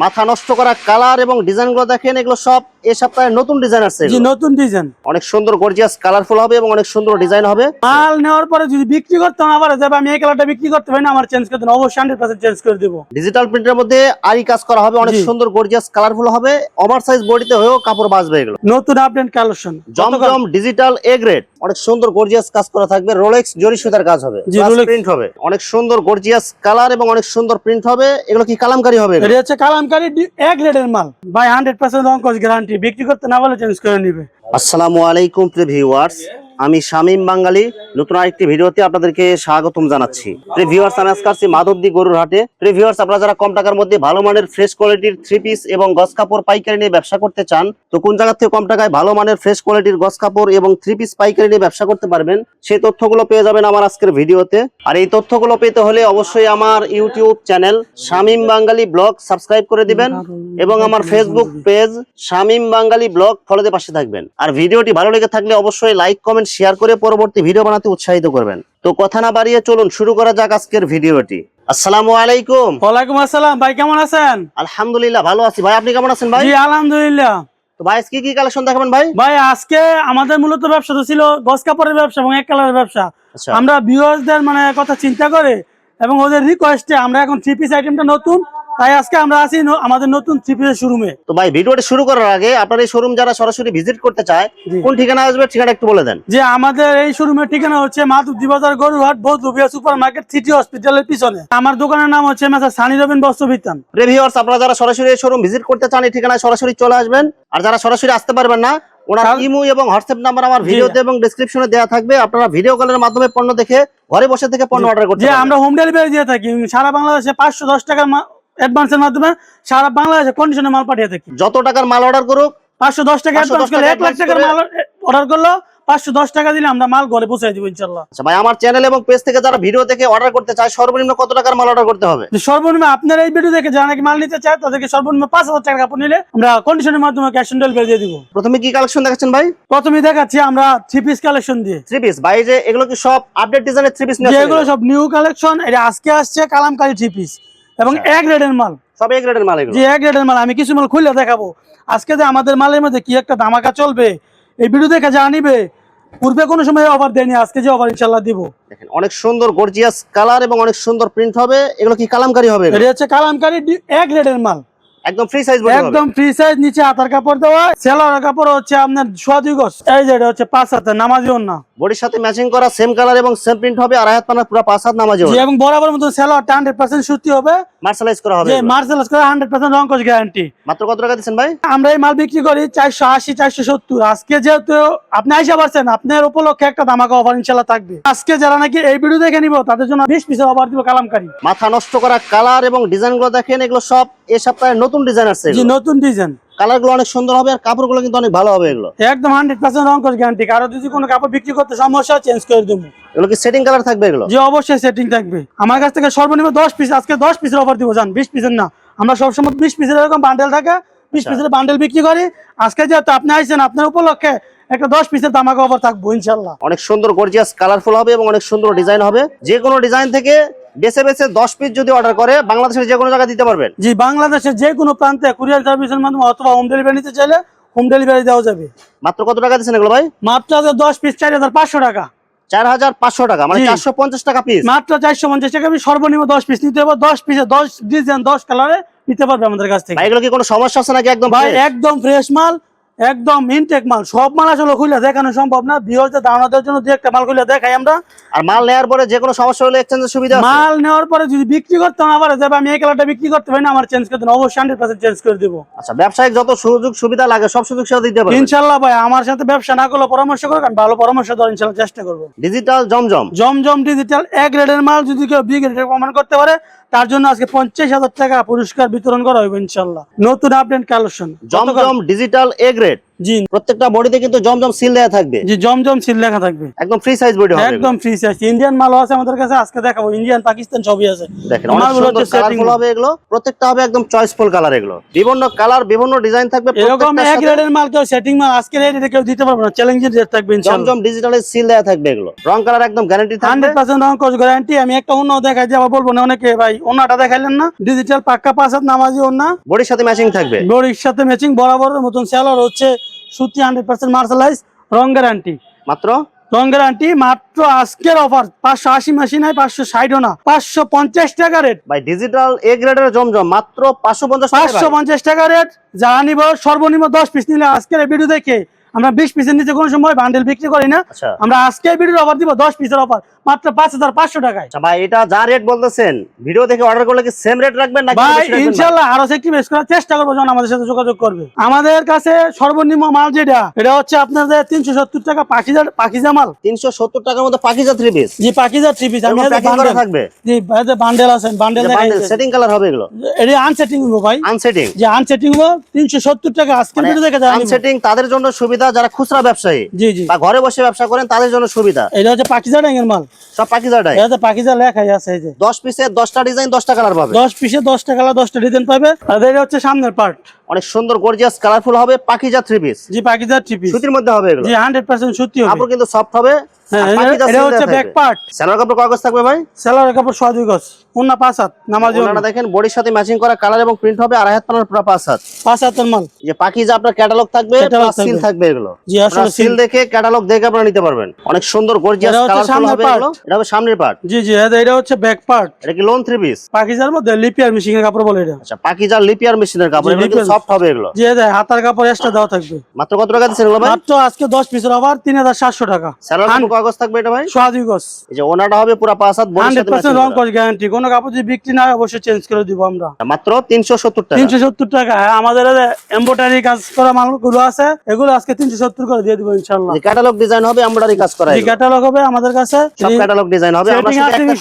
মাথা নষ্ট করা কালার এবং ডিজাইনগুলো দেখেন এগুলো সব এই সপ্তাহে নতুন ডিজাইন আসছে জি নতুন ডিজাইন। অনেক সুন্দর গর্জিয়াস কালারফুল হবে এবং অনেক সুন্দর ডিজাইন হবে। মাল নেওয়ার পরে যদি বিক্রি করতাম আবার যাবে আমি এই কালারটা বিক্রি করতে পারি না আমার চেঞ্জ করে দেন। অবশ্যই হান্ড্রেড পার্সেন্ট চেঞ্জ করে দেবো। ডিজিটাল প্রিন্টের মধ্যে আরি কাজ করা হবে অনেক সুন্দর গর্জিয়াস কালারফুল হবে। ওভার সাইজ বডিতে হয়েও কাপড় বাঁচবে এগুলো। নতুন update collection Zamzam digital A grade অনেক সুন্দর গর্জিয়াস কাজ করা থাকবে। রোলেক্স জরি সুতার কাজ হবে। প্রিন্ট হবে। অনেক সুন্দর গর্জিয়াস কালার এবং অনেক সুন্দর প্রিন্ট হবে। এগুলো কি কালামকারী হবে এটা হচ্ছে কালামকারি ডি- এক রেটের মাল বাই হান্ড্রেড পার্সেন্ট অঙ্কজ গ্যারান্টি বিক্রি করতে না বলে চেঞ্জ করে নিবে আসসালামু আলাইকুম প্রিয় ভিউয়ার্স আমি শামীম বাঙালি, নতুন আরেকটি ভিডিওতে আপনাদেরকে স্বাগতম জানাচ্ছি। ভিউয়ার্স আমি আজকে আসছি মাধবদী গরুর হাটে। ভিউয়ার্স আপনারা যারা কম টাকার মধ্যে ভালো মানের ফ্রেশ কোয়ালিটির থ্রি পিস এবং গস কাপড় পাইকারি নিয়ে ব্যবসা করতে চান, তো কোন জায়গা থেকে কম টাকায় ভালো মানের ফ্রেশ কোয়ালিটির গস কাপড় এবং থ্রি পিস পাইকারি নিয়ে ব্যবসা করতে পারবেন, সেই তথ্যগুলো পেয়ে যাবেন আমার আজকের ভিডিওতে। আর এই তথ্যগুলো পেতে হলে অবশ্যই আমার YouTube channel Shamim Bangali blog subscribe করে দিবেন এবং আমার Facebook page Shamim Bangali blog ফলোতে পাশে থাকবেন। আর ভিডিওটি ভালো লেগে থাকলে অবশ্যই লাইক কমেন্ট শেয়ার করে পরবর্তী ভিডিও বানাতে উৎসাহিত করবেন। তো কথা না বাড়িয়ে চলুন শুরু করা যাক আজকের ভিডিওটি আসসালামু আলাইকুম। ওয়ালাইকুম আসসালাম ভাই কেমন আছেন? আলহামদুলিল্লাহ ভালো আছি। ভাই আপনি কেমন আছেন ভাই? জি আলহামদুলিল্লাহ। তো ভাই আজকে কি কালেকশন দেখাবেন ভাই? ভাই আজকে আমাদের মূলত ব্যবসা তো ছিল গস কাপড়ের ব্যবসা এবং এক কালারের ব্যবসা। আচ্ছা। আমরা ভিউয়ার্সদের মানে কথা চিন্তা করে এবং ওদের রিকোয়েস্টে আমরা এখন থ্রি পিস আইটেমটা নতুন তাই আজকে আমরা আছি আমাদের নতুন থ্রি পিসের শোরুমে। তো ভাই ভিডিওটি শুরু করার আগে আপনার এই শোরুম যারা সরাসরি ভিজিট করতে চায় কোন ঠিকানা আসবে ঠিকানা একটু বলে দেন। যে আমাদের এই শোরুমের ঠিকানা হচ্ছে মাধবদী বাজার গরুহাট বৌদ্ধবিয়া সুপার মার্কেট সিটি হসপিটালের পিছনে। আমার দোকানের নাম হচ্ছে মেসা সানি রবিন বস্ত্র বিতান রিভিউয়ার্স আপনারা যারা সরাসরি এই শোরুম ভিজিট করতে চান এই ঠিকানায় সরাসরি চলে আসবেন। আর যারা সরাসরি আসতে পারবেন না ওনার ইমো এবং হোয়াটসঅ্যাপ নাম্বার আমার। ভিডিওতে এবং ডেসক্রিপশনে দেওয়া থাকবে। আপনারা ভিডিও কলের মাধ্যমে পণ্য দেখে ঘরে বসে থেকে পণ্য অর্ডার করতে আমরা হোম ডেলিভারি দিয়ে থাকি সারা বাংলাদেশে পাঁচশো দশ টাকার অ্যাডভান্সের মাধ্যমে সারা বাংলাদেশে কন্ডিশনে মাল পাঠিয়ে থাকি। যত টাকার মাল অর্ডার করুক পাঁচশো দশ টাকা অ্যাডভান্স করলে এক লাখ টাকার মাল অর্ডার করল পাঁচশো দশ টাকা দিলে আমরা মাল ঘরে দিব ইনশাল্লাহ। আচ্ছা ভাই আমার চ্যানেল এবং পেজ থেকে যারা ভিডিও দেখে অর্ডার করতে চায় সর্বনিম্ন কত টাকার মাল অর্ডার করতে হবে? সর্বনিম্ন আপনার এই ভিডিও দেখে যারা নাকি মাল নিতে চায় তাদেরকে সর্বনিম্ন পাঁচ হাজার টাকা কাপড় নিলে আমরা কন্ডিশনের মাধ্যমে ক্যাশ অন ডেলিভারি দিয়ে দিব। প্রথমে কি কালেকশন দেখাচ্ছেন ভাই? প্রথমে দেখাচ্ছি আমরা থ্রি পিস কালেকশন দিয়ে। থ্রি পিস ভাই যে এগুলো কি সব আপডেট ডিজাইনের থ্রি পিস যেগুলো সব নিউ কালেকশন এটা আজকে আসছে কালামকারী থ্রি পিস এবং আচ্ছা। এক রেডের মাল। সব এক রেডের মাল এগুলো? যে এক রেডের মাল। আমি কিছু মাল খুলে দেখাবো। আজকে যে আমাদের মালের মধ্যে কি একটা ধামাকা চলবে এই ভিডিও দেখে যা নিবে পূর্বে কোনো সময় অফার দেয়নি আজকে যে অফার ইনশাল্লাহ দিব। দেখেন অনেক সুন্দর গর্জিয়াস কালার এবং অনেক সুন্দর প্রিন্ট হবে। এগুলো কি কালামকারী হবে এটা হচ্ছে কালামকারী এক রেডের মাল। একদম ফ্রি সাইজ একদম ফ্রি সাইজ নিচে হাতার কাপড় দেওয়া সেলার কাপড় হচ্ছে আপনার এই যে এটা হচ্ছে পাঁচ নামাজি না বডির সাথে ম্যাচিং করা সেম কালার এবং সেম প্রিন্ট হবে আর হাত পানা পুরো পাঁচ হাত নামাজে এবং বরাবর মতো সেলারটা হান্ড্রেড পার্সেন্ট সুতি হবে। মার্শালাইজ করা হবে করে হান্ড্রেড পার্সেন্ট রঙ্কজ গ্যারান্টি মাত্র কত টাকা দিচ্ছেন ভাই? আমরা এই মাল বিক্রি করি চারশো আশি চারশো সত্তর। আজকে যেহেতু আপনি আইসা পারছেন আপনার উপলক্ষে একটা ধামাকা অফার ইনশাল্লাহ থাকবে। আজকে যারা নাকি এই ভিডিও দেখে নিব তাদের জন্য বিশ পিসের অফার দিব কালামকারী। মাথা নষ্ট করা কালার এবং ডিজাইনগুলো দেখেন এগুলো সব এই সপ্তাহে নতুন ডিজাইন আসছে জি নতুন ডিজাইন কালারগুলো অনেক সুন্দর হবে আর কাপড়গুলো কিন্তু অনেক ভালো হবে এগুলো। একদম হান্ড্রেড পার্সেন্ট রঙ্কজ গ্যারান্টি কারও যদি কোনো কাপড় বিক্রি করতে সমস্যা হয় চেঞ্জ করে দেবো। এগুলো কি সেটিং কালার থাকবে এগুলো? যে অবশ্যই সেটিং থাকবে। আমার কাছ থেকে সর্বনিম্ন দশ পিস আজকে দশ পিসের অফার দিব জান বিশ পিসের না। আমরা সবসময় বিশ পিসের এরকম বান্ডেল থাকে বিশ আচ্ছা। পিসের বান্ডেল বিক্রি করি। আজকে যেহেতু আপনি আইসেন আপনার উপলক্ষে একটা দশ পিসের ধামাকা অফার থাকব ইনশাল্লাহ অনেক সুন্দর গর্জিয়াস কালারফুল হবে এবং অনেক সুন্দর ডিজাইন হবে। যে কোনো ডিজাইন থেকে বেছে বেছে দশ পিস যদি অর্ডার করে বাংলাদেশের যে কোনো জায়গায় দিতে পারবেন? জি বাংলাদেশের যে কোনো প্রান্তে কুরিয়ার সার্ভিসের মাধ্যমে অথবা হোম ডেলিভারি নিতে চাইলে হোম ডেলিভারি দেওয়া যাবে। মাত্র কত টাকা দিচ্ছেন এগুলো ভাই? মাত্র দশ পিস চার হাজার পাঁচশো টাকা। চার হাজার পাঁচশো টাকা মানে চারশো পঞ্চাশ টাকা পিস মাত্র চারশো পঞ্চাশ টাকা আমি সর্বনিম্ন দশ পিস নিতে হবে দশ পিসে দশ ডিজাইন দশ কালারে নিতে পারবে আমাদের কাছ থেকে। ভাই এগুলো কি কোনো সমস্যা আছে নাকি একদম ভাই একদম ফ্রেশ মাল। একদম ইনটেক মাল। সব মাল আসলে খুলে দেখানো সম্ভব না। বিহজদের ধারণা জন্য দু একটা মাল খুলে দেখাই আমরা। আর মাল নেওয়ার পরে যে কোনো সমস্যা হলে এক্সচেঞ্জের সুবিধা আছে? মাল নেওয়ার পরে যদি বিক্রি করতাম আবার যাবে আমি এই কালারটা বিক্রি করতে পারি না আমার চেঞ্জ করে দেন। অবশ্যই হান্ড্রেড পার্সেন্ট চেঞ্জ করে দেবো। আচ্ছা ব্যবসায়িক যত সুযোগ সুবিধা লাগে সব সুযোগ সুবিধা দিতে পারবেন ইনশাল্লাহ ভাই আমার সাথে ব্যবসা না করলে পরামর্শ করো কারণ ভালো পরামর্শ দেওয়ার ইনশাল্লাহ চেষ্টা করব। ডিজিটাল জমজম। জমজম ডিজিটাল এক গ্রেডের মাল যদি কেউ বি গ্রেডের প্রমাণ করতে পারে তার জন্য আজকে পঞ্চাশ হাজার টাকা পুরস্কার বিতরণ করা হবে ইনশাল্লাহ। নতুন update collection Zamzam digital A grade জি। প্রত্যেকটা বডিতে কিন্তু জমজম সিল দেওয়া থাকবে। জি জমজম সিল লেখা থাকবে। একদম ফ্রি সাইজ বডি হবে। একদম ফ্রি সাইজ ইন্ডিয়ান মালও আছে আমাদের কাছে আজকে দেখাবো। ইন্ডিয়ান পাকিস্তান সবই আছে। দেখেন অনেক মালগুলো সুন্দর হচ্ছে setting কালারফুল হবে এগুলো। প্রত্যেকটা হবে একদম চয়েসফুল কালার এগুলো। বিভিন্ন কালার বিভিন্ন ডিজাইন থাকবে। এরকম এক রেটের মাল কেউ সেটিং মাল আজকে রেটে কেউ দিতে পারবে না। চ্যালেঞ্জিং রেট থাকবে ইনশাআল্লাহ। জমজম ডিজিটালের সিল দেওয়া থাকবে এগুলো। রং কালার একদম গ্যারান্টি থাকবে। হান্ড্রেড পার্সেন্ট রং কোচ গ্যারান্টি আমি একটা অন্য দেখাই যে আবার বলব না অনেকে ভাই অন্যটা দেখাইলেন না। ডিজিটাল পাক্কা পাঁচ হাত নামাজি অন্য। বডির সাথে ম্যাচিং থাকবে। বড়ির সাথে ম্যাচিং বরাবর মতন। সেলার হচ্ছে সুতি হান্ড্রেড পার্সেন্ট মার্শালাইজ রং গ্যারান্টি মাত্র? রং গ্যারান্টি মাত্র আজকের অফার পাঁচশো আশি মাসি নাই পাঁচশো ষাটও না। পাঁচশো পঞ্চাশ টাকা রেট ভাই ডিজিটাল এ গ্রেডের জমজম মাত্র পাঁচশো পঞ্চাশ পাঁচশো পঞ্চাশ টাকা রেট যারা নিব সর্বনিম্ন দশ পিস নিলে আজকের ভিডিও দেখে আমরা বিশ পিসের নিচে কোনো সময় বান্ডেল বিক্রি করি না। আচ্ছা। আমরা আজকে ভিডিওর অফার দিব দশ পিসের অফার মাত্র পাঁচ হাজার পাঁচশো টাকায়। আচ্ছা ভাই এটা যা রেট বলতেছেন ভিডিও দেখে অর্ডার করলে কি সেম রেট রাখবেন নাকি ভাই? ইনশাল্লাহ আরও একটু বেশ করার চেষ্টা করব যখন আমাদের সাথে যোগাযোগ করবে। আমাদের কাছে সর্বনিম্ন মাল যেটা এটা হচ্ছে আপনাদের তিনশো সত্তর টাকা পাখিজা পাখিজা মাল। তিনশো সত্তর টাকার মধ্যে পাকিজা থ্রি পিস জি পাখিজা থ্রি পিস আমি থাকবে? জি বান্ডেল আছেন বান্ডেল সেটিং কালার হবে এগুলো। এটা আনসেটিং হব ভাই। আনসেটিং যে আনসেটিং হব তিনশো সত্তর টাকা। আজকে মানে ভিডিও দেখে জানি আনসেটিং তাদের জন্য সুবিধা যারা খুচরা ব্যবসায়ী জি জি। বা ঘরে বসে ব্যবসা করেন তাদের জন্য সুবিধা। এটা হচ্ছে পাকিজা ডাঙ্গের মাল। সব পাকিজাটাই এটা পাকিজা লেখাই আছে এই যে। দশ পিসের দশটা ডিজাইন দশটা কালার পাবে। দশ পিসে দশটা কালার দশটা ডিজাইন পাবে। আর এটা হচ্ছে সামনের পার্ট অনেক সুন্দর গর্জিয়াস কালারফুল হবে পাকিজা থ্রি পিস জি পাখিজা থ্রি পিস সুতির মধ্যে হবে এগুলো। জি হান্ড্রেড পার্সেন্ট সত্যি হবে। কাপড় কিন্তু সফট হবে। হ্যাঁ, এটা- পাকিজা হচ্ছে ব্যাক পার্ট স্যালোয়ার কাপড় কাগজ থাকবে ভাই? সেলারের কাপড় গজ। পাঁচ হাত নামাজি দেখেন বডির সাথে ম্যাচিং করা কালার এবং প্রিন্ট হবে আড়াই হাত পানার পুরো পাঁচ হাত। পাঁচ হাতের মাল। যে পাকিজা আপনার ক্যাটালগ থাকবে প্লাস সিল থাকবে। এগুলো। জি আসলে সিল দেখে ক্যাটালগ দেখে আপনারা নিতে পারবেন। অনেক সুন্দর গর্জিয়াস কালারফুল হবে এগুলো। এটা হবে সামনের পার্ট জি জি এটা- এটা হচ্ছে ব্যাক পার্ট এটা কি লোন থ্রি পিস পাকিজার মধ্যে লিপিয়ার মিশিং এর কাপড় বলে এটা। আচ্ছা পাকিজা লিপিয়ার মেশিনের কাপড়। এগুলো সফট হবে এগুলো? জি এটা হাতার কাপড় এক্সট্রা দেওয়া থাকবে। মাত্র কত টাকা দিচ্ছেন এগুলো ভাই? মাত্র আজকে দশ পিসের আবার তিন হাজার সাতশো টাকা। স্যালোয়ার কাপড় কাগজ থাকবে এটা ভাই? সোয়া দুই গজ। এই যে ওনাটা হবে পুরো পাঁচ হাত বডির হান্ড্রেড সাথে পার্সেন্ট matching রং করা। কস গ্যারান্টি কোনো কাপড় যদি বিক্রি না হয় অবশ্যই চেঞ্জ করে দিব আমরা। মাত্র তিনশো সত্তর টাকা। তিনশো সত্তর টাকা। হ্যাঁ, আমাদের এম্বোটারি কাজ করা মালগুলো আছে এগুলো আজকে তিনশো সত্তর করে দিয়ে দিব ইনশাল্লাহ ক্যাটালগ ডিজাইন হবে এমব্রয়ডারি কাজ করা এই ক্যাটালগ হবে আমাদের কাছে সব ক্যাটালগ ডিজাইন হবে আমরা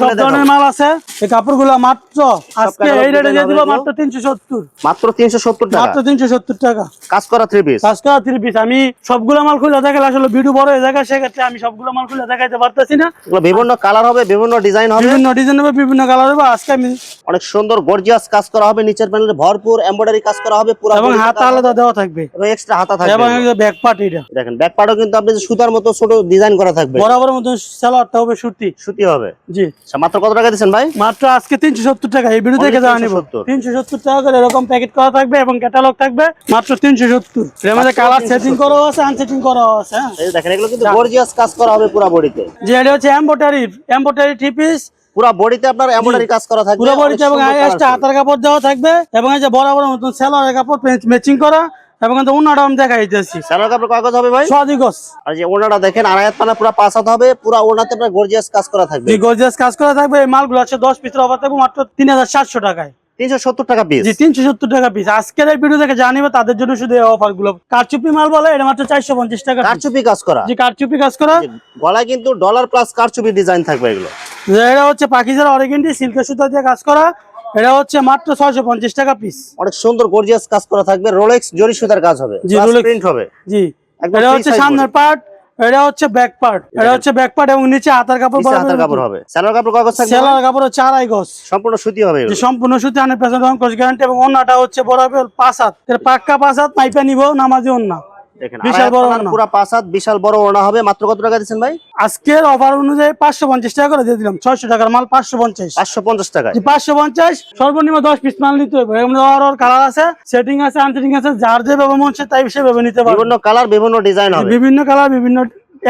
সব ধরনের মাল আছে এই কাপড়গুলো মাত্র। আজকে এই রেটে দিয়ে দিব মাত্র তিনশো সত্তর। মাত্র তিনশো সত্তর টাকা। মাত্র তিনশো সত্তর টাকা। কাজ করা থ্রি পিস কাজ করা থ্রি পিস আমি সবগুলো মাল খুলে দেখালে আসলে ভিডিও বড় হয়ে যায় সেক্ষেত্রে আমি সবগুলো মাল খুলে দেখাইতে পারতেছি না। বিভিন্ন কালার হবে বিভিন্ন ডিজাইন হবে। বিভিন্ন ডিজাইন হবে বিভিন্ন কালার হবে। আজকে আমি অনেক সুন্দর গর্জিয়াস কাজ করা হবে নিচের প্যানেলে ভরপুর এমব্রয়ডারি কাজ করা হবে পুরো এবং হাত আলাদা দেওয়া থাকবে। এবং এক্সট্রা হাতা এবং ব্যাক পার্ট এটা। দেখেন ব্যাক পার্টও কিন্তু আপনি সুতার মতো ছোট ডিজাইন করা থাকবে। বরাবর মতো সালোয়ারটা হবে সুতি। সুতি হবে। জি। আচ্ছা মাত্র কত টাকা দিচ্ছেন ভাই? মাত্র আজকে তিনশো সত্তর টাকা। এই ভিডিও থেকে জানা 370 তিনশো সত্তর। টাকা করে এরকম প্যাকেট করা থাকবে এবং ক্যাটালগ থাকবে মাত্র তিনশো সত্তর। এর মধ্যে কালার সেটিং করাও আছে আনসেটিং করাও আছে হ্যাঁ। দেখেন এগুলো কিন্তু গর্জিয়াস কাজ করা হবে পুরো বডিতে যে এটা হচ্ছে এম্বোটারি এম্বোটারি থ্রি পিস পুরো বডিতে আপনার এমব্রয়ডারি কাজ করা থাকবে পুরো বডিতে এবং এক্সট্রা হাতার কাপড় দেওয়া থাকবে এবং এই যে বরাবর মতন সেলারের কাপড় ম্যাচিং করা এবং কিন্তু আমি দিতেছি। কাপড় হবে ভাই? সোয়াদি গজ। আর যে ওনাটা দেখেন আড়াই হাত পানা পুরো পাঁচ হাত হবে পুরো ওনাতে আপনার গর্জিয়াস কাজ করা থাকবে। গর্জিয়াস কাজ করা থাকবে এই মালগুলো আছে দশ পিসের অফার থাকবে মাত্র তিন হাজার সাতশো টাকায়। তিনশো সত্তর টাকা পিস জি তিনশো সত্তর টাকা পিস আজকের এই ভিডিও থেকে জানিবে তাদের জন্য শুধু এই অফারগুলো কারচুপি মাল বলে এটা মাত্র চারশো পঞ্চাশ টাকা কারচুপি কাজ করা। জি কারচুপি কাজ করা। যে গলায় কিন্তু ডলার প্লাস কারচুপি ডিজাইন থাকবে এগুলো। এটা হচ্ছে পাখিজার অরিগেন্টি সিল্কের সুতা দিয়ে কাজ করা। এটা হচ্ছে মাত্র ছয়শো পঞ্চাশ টাকা পিস অনেক সুন্দর গর্জিয়াস কাজ করা থাকবে। রোলেক্স জরি সুতার কাজ হবে। জি, প্রিন্ট হবে। জি এটা হচ্ছে সামনের পার্ট এটা হচ্ছে ব্যাক পার্ট এটা হচ্ছে ব্যাক পার্ট এবং নিচে হাতার কাপড় হাতের কাপড় হবে। কাপড় কাগজ থাকবে? সেলার কাপড় হচ্ছে আড়াই গজ। সম্পূর্ণ সুতি হবে সম্পূর্ণ সুতি রং গ্যারান্টি এবং অন্যটা হচ্ছে পাঁচ হাত। এর পাক্কা পাঁচ হাত মাইপা নিব নামাজি দেখেন বিশাল বড় ওড়না। পুরো পাঁচ হাত বিশাল বড় ওড়না হবে। মাত্র কত টাকা দিচ্ছেন ভাই? আজকের অফার অনুযায়ী পাঁচশো পঞ্চাশ টাকা করে দিয়ে দিলাম। ছয়শো টাকার মাল পাঁচশো পঞ্চাশ। পাঁচশো পঞ্চাশ টাকায়। যে পাঁচশো পঞ্চাশ সর্বনিম্ন দশ পিস মাল নিতে হবে। মধ্যে কালার আছে সেটিং আছে আনসেটিং আছে যার যে ভাবে মন চায় তাই সেভাবে নিতে পারবে। বিভিন্ন কালার বিভিন্ন ডিজাইন হবে। বিভিন্ন কালার বিভিন্ন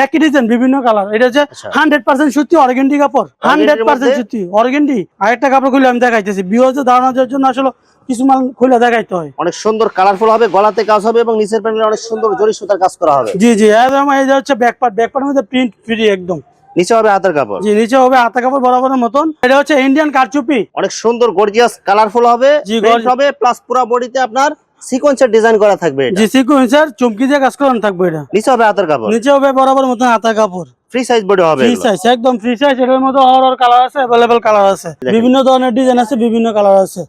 একই ডিজাইন বিভিন্ন কালার এটা হচ্ছে। হান্ড্রেড পার্সেন্ট সত্যি অর্গেন্ডি কাপড়। Hundred percent? সত্যি অর্গেন্ডি আরেকটা কাপড় খুলে আমি দেখাইতেছি। বিহজে ধারণা জন্য আসলে কিছু মাল খুলে দেখাইতে হয়। অনেক সুন্দর কালারফুল হবে গলাতে কাজ হবে এবং নিচের প্যানেলে অনেক সুন্দর জরি সুতার কাজ করা হবে। জি জি একদম এই যে হচ্ছে ব্যাক পার্ট মধ্যে প্রিন্ট ফ্রি একদম। নিচে হবে হাতের কাপড়। জি নিচে হবে হাতা কাপড় বরাবরের মতন। এটা হচ্ছে ইন্ডিয়ান কারচুপি। অনেক সুন্দর গর্জিয়াস কালারফুল হবে জি, হবে প্লাস পুরো বডিতে আপনার সিকোয়েন্সের ডিজাইন করা থাকবে এটা? জি সিকুয়েন্সার চুমকি দিয়ে কাজ করানো থাকবে এটা। নিচে হবে হাতের কাপড়? নিচে হবে বরাবর মতন কাপড়। ফ্রি সাইজ বডি হবে ফ্রি সাইজ একদম ফ্রি সাইজ এটার মধ্যে কালার আছে অ্যাভেলেবেল কালার আছে। বিভিন্ন ধরনের ডিজাইন আছে বিভিন্ন কালার আছে।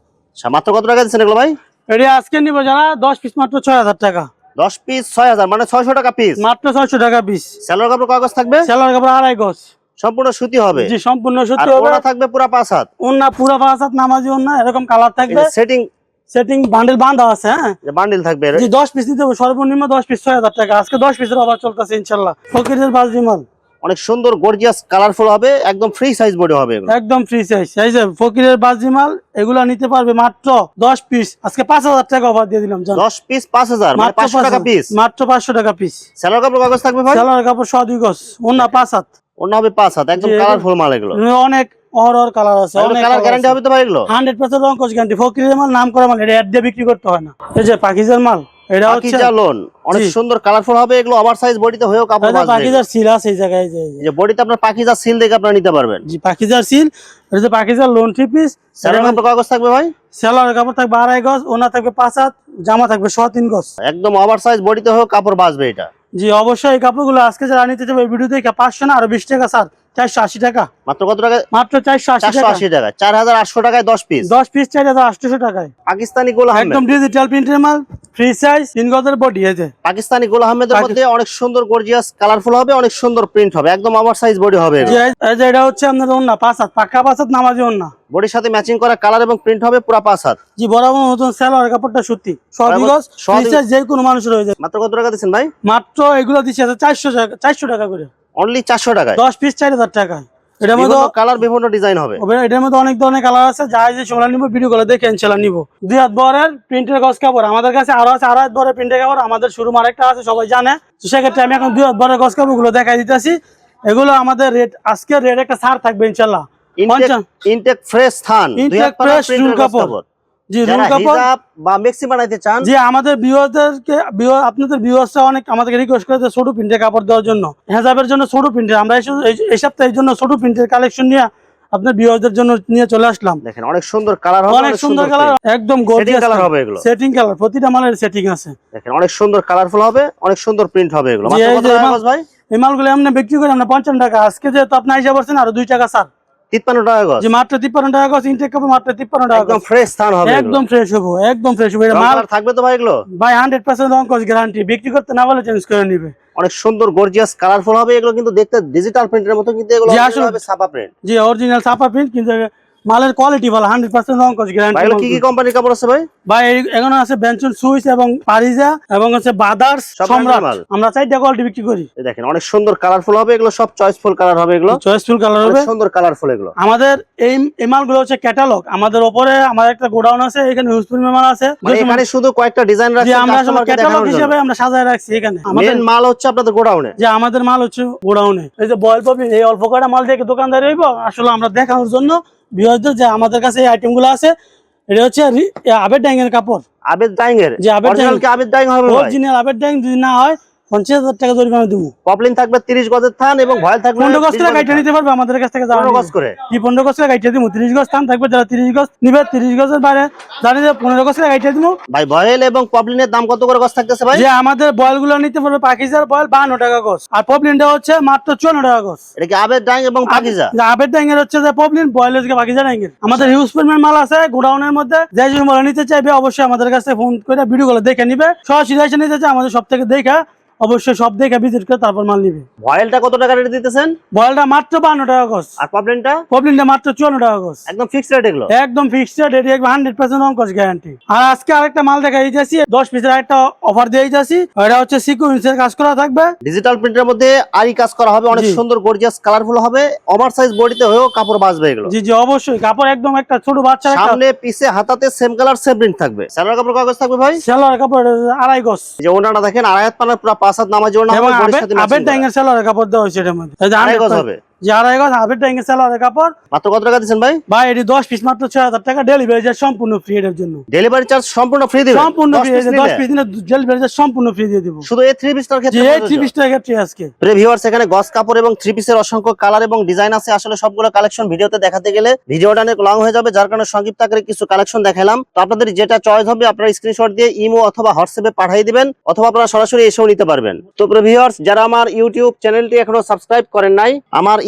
মাত্র কত টাকা দিচ্ছেন এগুলো ভাই? এটি আজকে নিব যারা দশ পিস মাত্র ছয় হাজার টাকা। দশ পিস ছয় হাজার মানে ছয়শো টাকা পিস মাত্র ছয়শো টাকা পিস স্যালোর কাপড় কাগজ থাকবে? সেলার কাপড় আড়াই গজ। সম্পূর্ণ সুতি হবে। জি সম্পূর্ণ সুতি হবে। থাকবে পুরা পাঁচ হাত? ওন্না পুরো পাঁচ হাত নামাজি ওন্না এরকম কালার থাকবে। সেটিং সেটিং বান্ডেল বাঁধা আছে হ্যাঁ? বান্ডিল থাকবে জি দশ পিস নিতে হবে সর্বনিম্ন দশ পিস ছয় হাজার টাকা। আজকে দশ পিসের অফার চলতেছে ইনশাল্লাহ। ফকিরের বাজরি মাল অনেক সুন্দর গর্জিয়াস কালারফুল হবে একদম ফ্রি সাইজ বডি হবে এগুলো। একদম ফ্রি সাইজ এই যে ফকিরের বাজরি মাল এগুলা নিতে পারবে মাত্র দশ পিস আজকে পাঁচ হাজার টাকা অফার দিয়ে দিলাম জান। দশ পিস পাঁচ হাজার মানে মাত্র পাঁচশো টাকা পিস মাত্র পাঁচশো টাকা পিস স্যালোর কাপড় কাগজ থাকবে ভাই? সেলার কাপড় ছ দুই গজ ওন্না পাঁচ হাত। অন্য হবে পাঁচ হাত একদম কালারফুল মাল এগুলো অনেক অর অর কালার আছে অনেক কালার গ্যারান্টি হবে তো ভাই এগুলো? হান্ড্রেড পার্সেন্ট রঙ গ্যারান্টি ফকিরের মাল নাম করা মাল এটা অ্যাড দিয়ে বিক্রি করতে হয় না। এই যে পাকিজার মাল এটা হচ্ছে লোন অনেক সুন্দর কালারফুল হবে এগুলো ওভার সাইজ বডিতে হয়েও কাপড় এটা পাকিজার সিল আছে এই জায়গায় যে- যে। বডিতে আপনার পাকিজা সিল দেখে আপনারা নিতে পারবেন। জি পাকিজার সিল এটা যে পাকিজার লোন থ্রি পিস স্যালোর কাপড় কাগজ থাকবে ভাই? সেলার কাপড় থাকবে আড়াই গজ ওনা থাকবে পাঁচ হাত জামা থাকবে ছ তিন গজ। একদম ওভার সাইজ বডিতে হয়েও কাপড় বাঁচবে এটা। জি অবশ্যই এই কাপড়গুলো আজকে যারা নিতে চাবে এই ভিডিও দেখে পাঁচশো না আরও বিশ টাকা স্যার। চারশো আশি টাকা। মাত্র কত টাকা মাত্র চারশো আশি টাকা চার হাজার আটশো টাকায় দশ পিস দশ পিস চার হাজার আটশোশো টাকায়। পাকিস্তানি গোল একদম ডিজিটাল প্রিন্টের মাল ফ্রি সাইজ তিন গজের বডি আছে পাকিস্তানি গোল আহমেদের মধ্যে অনেক সুন্দর গর্জিয়াস কালারফুল হবে অনেক সুন্দর প্রিন্ট হবে। একদম ওভার সাইজ বডি হবে এটা হচ্ছে আপনার ওন্না পাঁচ হাত। পাক্কা পাঁচ হাত নামাজি ওন্না বডির সাথে ম্যাচিং করা কালার এবং প্রিন্ট হবে পুরো পাঁচ হাত। জি বরাবর মতন সেলার কাপড়টা ফ্রি সাইজ যে কোনো মানুষের হয়ে যায়। মাত্র কত টাকা দিচ্ছেন ভাই? মাত্র এগুলো দিচ্ছে চারশো টাকা চারশো টাকা করে। অনলি চারশো টাকায়। দশ পিস চার হাজার টাকা। এটার মধ্যে কালার বিভিন্ন ডিজাইন হবে। এটার মধ্যে অনেক ধরনের কালার আছে যা নিবো ভিডিও দেখে নিবো। দুই হাত বরের প্রিন্টের গজ কাপড় আমাদের কাছে আরও আছে আড়াই হাত বরের প্রিন্টের কাপড় আমাদের শোরুম আরেকটা আছে সবাই জানে। তো সেক্ষেত্রে আমি এখন দুই হাত বরের গজ কাপড়গুলো দেখাই দিতেছি। এগুলো আমাদের রেট আজকের রেট একটা ছাড় থাকবে ইনশাল্লাহ। পঞ্চাশ- ইনটেক ফ্রেশ থান কাপড়। কাপড়। জি রুল কাপড়। বা মেক্সি বানাইতে চান যে আমাদের ভিউয়ারদেরকে আপনাদের ভিউয়ার্সরা অনেক আমাদেরকে রিকোয়েস্ট করেছে ছোট প্রিন্টের কাপড় দেওয়ার জন্য। হেজাবের জন্য ছোট প্রিন্টের। আমরা এই সু- এই- এই সপ্তাহে এই জন্য ছোট প্রিন্টের কালেকশন নিয়ে আপনার ভিউয়ারদের জন্য নিয়ে চলে আসলাম। দেখেন অনেক সুন্দর কালার হবে অনেক সুন্দর কালার একদম সেটিং গর্জিয়াস কালার হবে এগুলো। সেটিং কালার প্রতিটা মালের সেটিং আছে। দেখেন অনেক সুন্দর কালারফুল হবে অনেক সুন্দর প্রিন্ট হবে এগুলো। মাত্র কত মাল- গজ ভাই? এই মালগুলো এমনি বিক্রি করে আমরা পঞ্চান্ন টাকা। আজকে যেহেতু আপনি আইসা পারছেন আরও দুই টাকা স্যার তিপ্পান্ন টাকা গজ। মাত্র তিপ্পান্ন টাকা গছ ইনটেক কাপড় মাত্র তিপ্পান্ন টাকা একদম ফ্রেশ থান হবে একদম ফ্রেশ হব একদম ফ্রেশ হব। মাল মাল থাকবে তো ভাই এগুলো? ভাই হান্ড্রেড পার্সেন্ট রং কস গ্যারান্টি বিক্রি করতে না বলে চেঞ্জ করে নিবে। অনেক সুন্দর গর্জিয়াস কালারফুল হবে এগুলো কিন্তু দেখতে ডিজিটাল প্রিন্টের মতো কিন্তু এগুলো জি, হবে ছাপা প্রিন্ট জি অরিজিনাল ছাপা প্রিন্ট কিন্তু মালের কোয়ালিটি ভালো হান্ড্রেড পার্সেন্ট রং কস ভাই কি কি কোম্পানির কাপড় আছে ভাই? ভাই এখানে আছে বেঞ্চন সুইচ এবং পারিজা এবং হচ্ছে বাদার্স সম্রাট। মাল। আমরা চারটা কোয়ালিটি বিক্রি করি। দেখেন অনেক সুন্দর কালারফুল হবে এগুলো সব চয়েসফুল কালার হবে এগুলো। চয়েসফুল কালার হবে। সুন্দর কালারফুল এগুলো। আমাদের এই এই মালগুলো হচ্ছে ক্যাটালগ আমাদের ওপরে আমাদের একটা গোডাউন আছে এখানে হিউজপুর মাল আছে। মানে এখানে শুধু কয়েকটা ডিজাইন যে রাখছে আমরা ক্যাটালগ হিসেবে আমরা সাজায় রাখছি এখানে। আমাদের মাল হচ্ছে আপনাদের গোডাউনে। যে আমাদের মাল হচ্ছে গোডাউনে। এই যে বয়েল পাবি এই অল্প কয়টা মাল দেখে দোকানদার হইব? আসলে আমরা দেখানোর জন্য বিহারদের যে আমাদের কাছে এই আইটেমগুলো আছে এটা হচ্ছে রি- ডাইং এর কাপড়। আবেদ ডাইং এর যে আবেদ আবেদ ডাইং হবে অরিজিনাল আবেদ ডাইং যদি না হয় পঞ্চাশ হাজার টাকা জরিমানা দেবো। পপলিন থাকবে 30 গজের থান এবং ভয়েল থাকবে পনেরো গজ করে গাইটা নিতে পারবে? আমাদের কাছ থেকে যারা 15 গজ করে। কি পনেরো গজ করে গাইটা দিব? তিরিশ গজ স্থান থাকবে যারা তিরিশ গজ নিবে তিরিশ গজের বাইরে। জানি যে পনেরো গজ করে গাইটা দিব। ভাই ভয়েল এবং পপলিনের দাম কত করে গজ থাকতেছে ভাই? যে আমাদের বয়েলগুলো নিতে পারবে পাকিজার বয়েল বান্ন টাকা গজ। আর পপলিনটা হচ্ছে মাত্র চুয়ান্ন টাকা গজ। এটা কি আবেদ ডাইং এবং পাকিজা? আবের ড্যাঙ্গের হচ্ছে যে পপলিন বয়েল হচ্ছে পাকিজার ড্যাঙ্গের আমাদের হিউজ পরিমাণ মাল আছে গোডাউনের মধ্যে যে মাল নিতে চাইবে অবশ্যই আমাদের কাছে ফোন করে ভিডিও গুলো দেখে নিবে। সরাসরি এসে নিতে চাই আমাদের সব থেকে দেখা। অবশ্যই সব দেখে ভিজিট করে তারপর মাল নিবে। ভয়েলটা কত টাকা রেট দিতেছেন? বয়েলটা মাত্র বান্ন টাকা গজ আর পপলিনটা পপলিনটা মাত্র চুয়ান্ন টাকা গজ একদম ফিক্সড রেট এগুলো? একদম ফিক্সড রেট হান্ড্রেড পার্সেন্ট অঙ্কস গ্যারান্টি আর আজকে আরেকটা মাল দেখা যাচ্ছি দশ পিসের একটা অফার দিয়ে যাচ্ছি এটা হচ্ছে সিকুয়েন্সের কাজ করা থাকবে। ডিজিটাল প্রিন্টের মধ্যে আরি কাজ করা হবে অনেক সুন্দর গর্জিয়াস কালারফুল হবে। ওভার সাইজ বডিতে হয়েও কাপড় বাঁচবে এগুলো। জি জি অবশ্যই। কাপড় একদম একটা ছোট বাচ্চা সামনে পিছে হাতাতে সেম কালার সেম প্রিন্ট থাকবে। সালোয়ার কাপড় কাগজ থাকবে ভাই? সেলার কাপড় আড়াই গজ। যে ওনাটা দেখেন আড়াই হাত পানার পুরো পাঁচ হাত নামাজ ওনা আবেদ হবে বডির সাথে আবের matching করা। সেলার কাপড় দেওয়া হয়েছে এটার মধ্যে এই যে আড়াই 100 গজ হবে যে আড়াই গজ আবের ট্যাঙ্গের কাপড়। মাত্র কত টাকা দিচ্ছেন ভাই? ভাই এটি দশ পিস মাত্র ছয় হাজার টাকা। ডেলিভারি চার্জ সম্পূর্ণ ফ্রি এর জন্য। ডেলিভারি চার্জ সম্পূর্ণ ফ্রি দিবেন? সম্পূর্ণ ফ্রি দশ পিস দিনে ডেলিভারি চার্জ সম্পূর্ণ ফ্রি দিয়ে দিব। শুধু এই থ্রি পিসটার ক্ষেত্রে এই থ্রি পিস টাকা আজকে। প্রিয় ভিউয়ার্স এখানে গস কাপড় এবং থ্রি পিসের অসংখ্য কালার এবং ডিজাইন আছে। আসলে সবগুলো কালেকশন ভিডিওতে দেখাতে গেলে ভিডিওটা অনেক লং হয়ে যাবে যার কারণে সংক্ষিপ্ত আকারে কিছু কালেকশন দেখালাম। তো আপনাদের যেটা চয়েস হবে আপনারা স্ক্রিনশট দিয়ে ইমো অথবা হোয়াটসঅ্যাপে পাঠিয়ে দিবেন অথবা আপনারা সরাসরি এসেও নিতে পারবেন। তো প্রিয় ভিউয়ার্স যারা আমার ইউটিউব চ্যানেলটি এখনও সাবস্ক্রাইব করেন নাই আমার